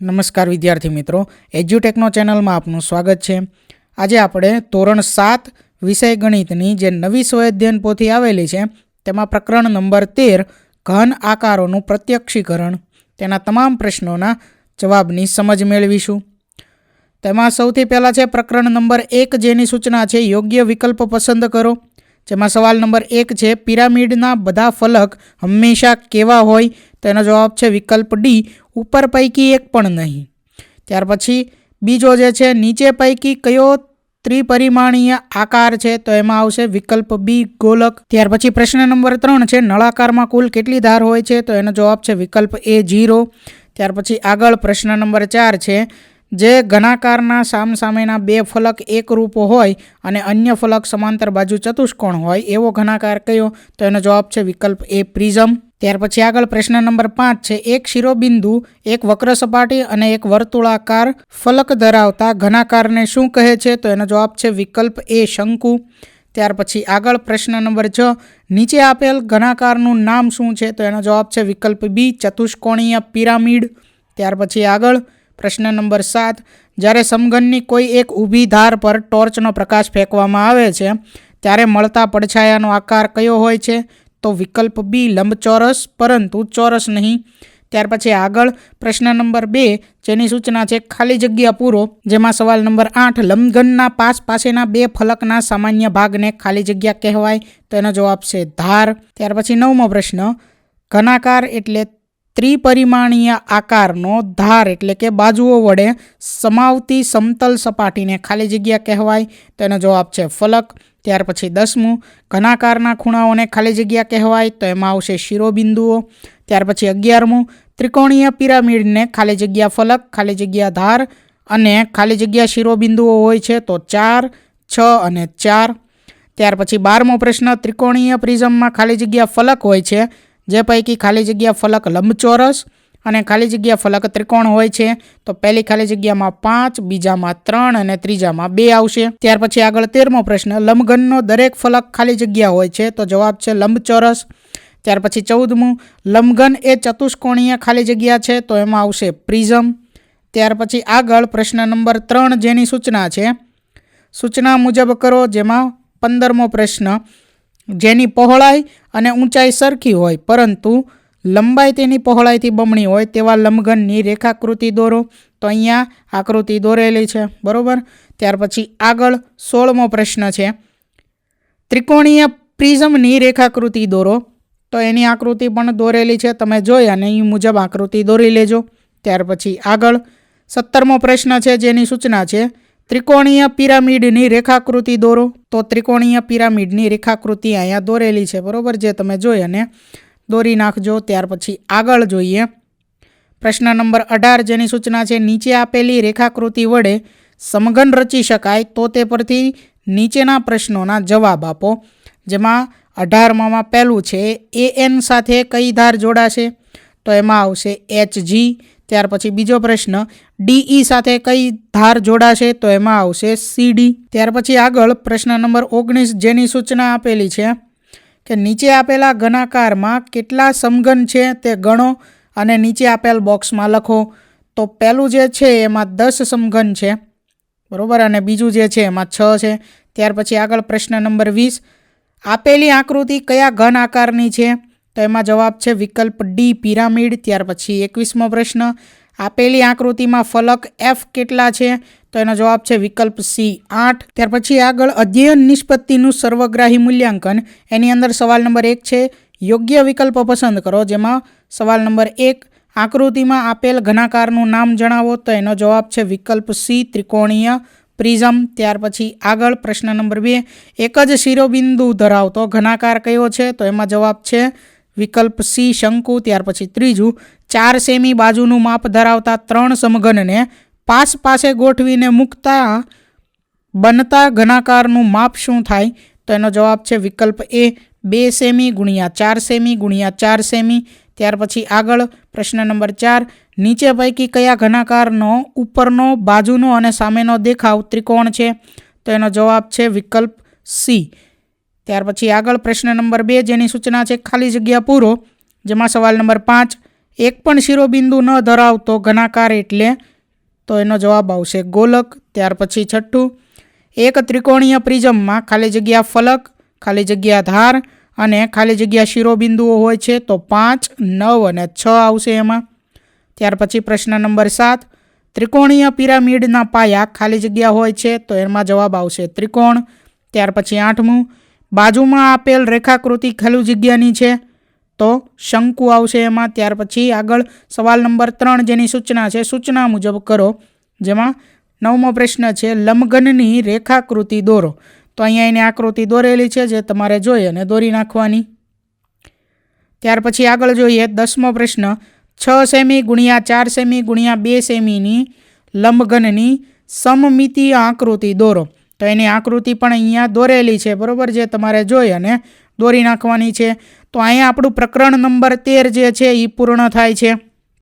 નમસ્કાર વિદ્યાર્થી મિત્રો, એજ્યુટેકનો ચેનલમાં આપનું સ્વાગત છે. આજે આપણે ધોરણ સાત વિષય ગણિતની જે નવી સ્વઅધ્યયન પોથી આવેલી છે, તેમાં પ્રકરણ નંબર તેર, ઘન આકારોનું પ્રત્યક્ષીકરણ. તેના તમામ પ્રશ્નોના જવાબની સમજ મેળવીશું. તેમાં સૌથી પહેલાં છે પ્રકરણ નંબર એક, જેની સૂચના છે યોગ્ય વિકલ્પ પસંદ કરો. જેમાં સવાલ નંબર એક છે, પિરામિડના બધા ફલક હંમેશા કેવા હોય? તેનો જવાબ છે, વિકલ્પ ડી, ઉપર પૈકી એક પણ નહીં. ત્યાર પછી બીજો જે છે, નીચે પૈકી કયો ત્રિપરિમાણીય આકાર છે? તો એમાં આવશે વિકલ્પ બી, ગોલક. ત્યાર પછી પ્રશ્ન નંબર ત્રણ છે, નળાકારમાં કુલ કેટલી ધાર હોય છે? તો એનો જવાબ છે, વિકલ્પ એ જીરો ત્યાર પછી આગળ પ્રશ્ન નંબર ચાર છે જે ઘનાકારના સામસામેના બે ફલક એકરૂપ હોય અને અન્ય ફલક સમાંતર બાજુ ચતુષ્કોણ હોય, એવો ઘનાકાર કયો? તો એનો જવાબ છે વિકલ્પ એ પ્રિઝમ. ત્યાર પછી આગળ પ્રશ્ન નંબર પાંચ છે, એક શિરોબિંદુ, એક વક્ર સપાટી અને એક વર્તુળાકાર ફલક ધરાવતા ઘનાકારને શું કહે છે? તો એનો જવાબ છે વિકલ્પ એ શંકુ. ત્યાર પછી આગળ પ્રશ્ન નંબર છ, નીચે આપેલ ઘનાકારનું નામ શું છે? તો એનો જવાબ છે વિકલ્પ બી, ચતુષ્કોણીય પિરામિડ. ત્યાર પછી આગળ પ્રશ્ન નંબર સાત, જ્યારે સમઘનની કોઈ એક ઊભી ધાર પર ટોર્ચનો પ્રકાશ ફેંકવામાં આવે છે, ત્યારે મળતા પડછાયાનો આકાર કયો હોય છે? તો વિકલ્પ બી લંબચોરસ, પરંતુ ચોરસ નહીં. ત્યાર પછી આગળ, પ્રશ્ન નંબર બે, જેની સૂચના છે ખાલી જગ્યા પૂરો, જેમાં સવાલ નંબર આઠ, લંબઘનના પાસ પાસેના બે ફલકના સામાન્ય ભાગને ખાલી જગ્યા કહેવાય, તો એનો જવાબ છે ધાર. ત્યાર પછી નવમો પ્રશ્ન, ઘનાકાર એટલે ત્રિપરિમાણીય આકારનો ધાર એટલે કે બાજુઓ વડે સમાવતી સમતલ સપાટીને ખાલી જગ્યા કહેવાય. તેનો જવાબ છે ફલક. ત્યાર પછી દસમું, ઘનાકારના ખૂણાઓને ખાલી જગ્યા કહેવાય. તો એમાં આવશે શિરોબિંદુઓ. ત્યાર પછી અગિયારમું, ત્રિકોણીય પિરામિડને ખાલી જગ્યા ફલક, ખાલી જગ્યા ધાર અને ખાલી જગ્યા શિરોબિંદુઓ હોય છે તો ચાર, છ અને ચાર. ત્યાર પછી બારમો પ્રશ્ન, ત્રિકોણીય પ્રિઝમમાં ખાલી જગ્યા ફલક હોય છે જે પૈકી ખાલી જગ્યા ફલક લંબચોરસ અને ખાલી જગ્યા ફલક ત્રિકોણ હોય છે, તો પહેલી ખાલી જગ્યામાં પાંચ, બીજામાં ત્રણ અને ત્રીજામાં બે આવશે. ત્યાર પછી આગળ તેરમો પ્રશ્ન, લંબઘનનો દરેક ફલક ખાલી જગ્યા હોય છે, તો જવાબ છે લંબચોરસ. ત્યાર પછી ચૌદમું, લંબઘન એ ચતુષ્કોણીય ખાલી જગ્યા છે, તો એમાં આવશે પ્રિઝમ. ત્યાર પછી આગળ પ્રશ્ન નંબર ત્રણ જેની સૂચના છે. સૂચના મુજબ કરો, જેમાં પંદરમો પ્રશ્ન જેની પહોળાઈ અને ઊંચાઈ સરખી હોય, પરંતુ લંબાઈ તેની પહોળાઈથી બમણી હોય તેવા લંબઘનની રેખાકૃતિ દોરો. તો અહીંયા આકૃતિ દોરેલી છે, બરાબર? ત્યાર પછી આગળ સોળમો પ્રશ્ન છે. ત્રિકોણીય પ્રિઝમની રેખાકૃતિ દોરો. તો એની આકૃતિ પણ દોરેલી છે, તમે જોઈ અને એ મુજબ આકૃતિ દોરી લેજો. ત્યાર પછી આગળ સત્તરમો પ્રશ્ન છે, જેની સૂચના છે ત્રિકોણીય પિરામિડની રેખાકૃતિ દોરો. તો ત્રિકોણીય પિરામિડની રેખાકૃતિ અહીંયા દોરેલી છે. બરાબર જે તમે જોઈ અને દોરી નાખજો. ત્યાર પછી આગળ જોઈએ. પ્રશ્ન નંબર અઢાર જેની સૂચના છે, નીચે આપેલી રેખાકૃતિ વડે સમઘન રચી શકાય તો તે પરથી નીચેના પ્રશ્નોના જવાબ આપો. જેમાં અઢારમાં પહેલું છે, એ એન સાથે કઈ ધાર જોડાશે? તો એમાં આવશે એચ જી ત્યાર પછી બીજો પ્રશ્ન ડીઈ સાથે કઈ ધાર જોડાશે તો એમાં આવશે સીડી ત્યાર પછી આગળ પ્રશ્ન નંબર ઓગણીસ જેની સૂચના આપેલી છે કે નીચે આપેલા ઘનાકારમાં કેટલા સમઘન છે તે ગણો અને નીચે આપેલ બોક્સમાં લખો. તો પહેલું જે છે એમાં દસ સમઘન છે, બરાબર? અને બીજું જે છે એમાં છ છે. ત્યાર પછી આગળ પ્રશ્ન નંબર વીસ, આપેલી આકૃતિ કયા ઘન આકારની છે? તો એમાં જવાબ છે વિકલ્પ ડી, પિરામિડ. ત્યાર પછી એકવીસમો પ્રશ્ન, આપેલી આકૃતિમાં ફલક એફ કેટલા છે? તો એનો જવાબ છે વિકલ્પ સી, આઠ. ત્યાર પછી આગળ અધ્યયન નિષ્પત્તિનું સર્વગ્રાહી મૂલ્યાંકન. એની અંદર સવાલ નંબર એક છે, યોગ્ય વિકલ્પ પસંદ કરો. જેમાં સવાલ નંબર એક, આકૃતિમાં આપેલ ઘનાકારનું નામ જણાવો. તો એનો જવાબ છે વિકલ્પ સી, ત્રિકોણીય પ્રિઝમ. ત્યાર પછી આગળ પ્રશ્ન નંબર બે, એક જ શિરોબિંદુ ધરાવતો ઘનાકાર કયો છે? તો એમાં જવાબ છે વિકલ્પ સી શંકુ, ત્યાર પછી ત્રીજું, ચાર સેમી બાજુનું માપ ધરાવતા ત્રણ સમઘનને પાસ પાસે ગોઠવીને મૂકતા બનતા ઘનાકારનું માપ શું થાય? તો એનો જવાબ છે વિકલ્પ એ, બે સેમી ગુણ્યા ચાર સેમી ગુણ્યા ચાર સેમી. ત્યાર પછી આગળ પ્રશ્ન નંબર ચાર, નીચે પૈકી કયા ઘનાકારનો ઉપરનો, બાજુનો અને સામેનો દેખાવ ત્રિકોણ છે? તો એનો જવાબ છે વિકલ્પ સી. ત્યાર પછી આગળ પ્રશ્ન નંબર બે, જેની સૂચના છે ખાલી જગ્યા પૂરો, જેમાં સવાલ નંબર પાંચ, એક પણ શિરોબિંદુ ન ધરાવતો ઘનાકાર એટલે તો એનો જવાબ આવશે ગોલક, ત્યાર પછી છઠ્ઠું, એક ત્રિકોણીય પ્રિઝમમાં ખાલી જગ્યા ફલક, ખાલી જગ્યા ધાર અને ખાલી જગ્યા શિરોબિંદુઓ હોય છે તો પાંચ, નવ અને છ આવશે એમાં. ત્યાર પછી પ્રશ્ન નંબર સાત, ત્રિકોણીય પિરામિડના પાયા ખાલી જગ્યા હોય છે તો એમાં જવાબ આવશે ત્રિકોણ. ત્યાર પછી આઠમું બાજુમાં આપેલ રેખાકૃતિ ખાલી જગ્યાની છે. તો શંકુ આવશે એમાં, ત્યાર પછી આગળ સવાલ નંબર ત્રણ જેની સૂચના છે, સૂચના મુજબ કરો. જેમાં નવમો પ્રશ્ન છે લંબઘનની રેખાકૃતિ દોરો. તો અહીંયા એની આકૃતિ દોરેલી છે, જે તમારે જોઈ અને દોરી નાખવાની. ત્યાર પછી આગળ જોઈએ, દસમો પ્રશ્ન, છ સેમી ગુણ્યા ચાર સેમી ગુણ્યા બે સેમીની લંબઘનની સમમિતીય આકૃતિ દોરો. તો એની આકૃતિ પણ અહીંયા દોરેલી છે, બરાબર જે તમારે જોઈ અને દોરી નાખવાની છે. તો અહીંયા આપણું પ્રકરણ નંબર તેર જે છે એ પૂર્ણ થાય છે.